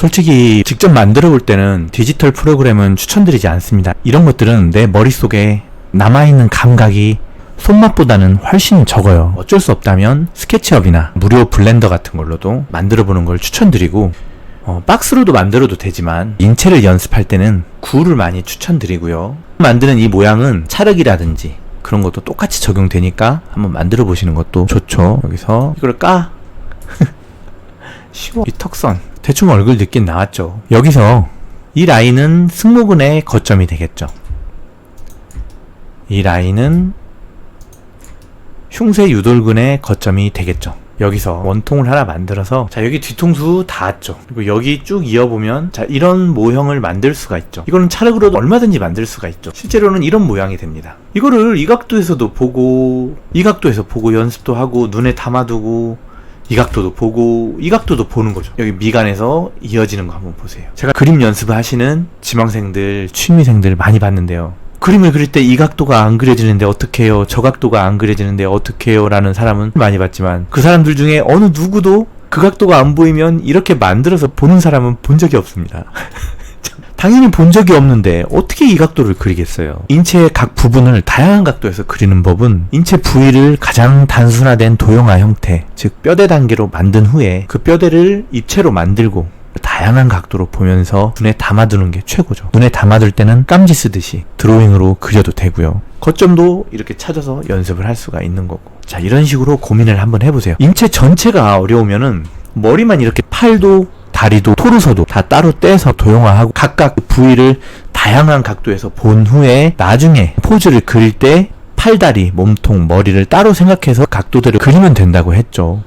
솔직히 직접 만들어 볼 때는 디지털 프로그램은 추천드리지 않습니다. 이런 것들은 내 머릿속에 남아있는 감각이 손맛보다는 훨씬 적어요. 어쩔 수 없다면 스케치업이나 무료 블렌더 같은 걸로도 만들어 보는 걸 추천드리고 어, 박스로도 만들어도 되지만 인체를 연습할 때는 구를 많이 추천드리고요. 만드는 이 모양은 찰흙이라든지 그런 것도 똑같이 적용되니까 한번 만들어 보시는 것도 좋죠. 여기서 이걸 까 쉬워. 이 턱선 대충 얼굴 느낌 나왔죠. 여기서 이 라인은 승모근의 거점이 되겠죠. 이 라인은 흉쇄 유돌근의 거점이 되겠죠. 여기서 원통을 하나 만들어서 자 여기 뒤통수 닿았죠. 그리고 여기 쭉 이어보면 자 이런 모형을 만들 수가 있죠. 이거는 찰흙으로도 얼마든지 만들 수가 있죠. 실제로는 이런 모양이 됩니다. 이거를 이 각도에서도 보고 이 각도에서 보고 연습도 하고 눈에 담아두고 이 각도도 보고 이 각도도 보는 거죠. 여기 미간에서 이어지는 거 한번 보세요. 제가 그림 연습을 하시는 지망생들, 취미생들 많이 봤는데요. 그림을 그릴 때 이 각도가 안 그려지는데 어떡해요? 저 각도가 안 그려지는데 어떡해요? 라는 사람은 많이 봤지만 그 사람들 중에 어느 누구도 그 각도가 안 보이면 이렇게 만들어서 보는 사람은 본 적이 없습니다. 당연히 본 적이 없는데 어떻게 이 각도를 그리겠어요? 인체의 각 부분을 다양한 각도에서 그리는 법은 인체 부위를 가장 단순화된 도형화 형태, 즉 뼈대 단계로 만든 후에 그 뼈대를 입체로 만들고 다양한 각도로 보면서 눈에 담아두는 게 최고죠. 눈에 담아둘 때는 깜지 쓰듯이 드로잉으로 그려도 되고요. 거점도 이렇게 찾아서 연습을 할 수가 있는 거고. 자, 이런 식으로 고민을 한번 해보세요. 인체 전체가 어려우면은 머리만 이렇게 팔도 다리도 토르서도 다 따로 떼서 도형화하고 각각 부위를 다양한 각도에서 본 후에 나중에 포즈를 그릴 때 팔다리, 몸통, 머리를 따로 생각해서 각도대로 그리면 된다고 했죠.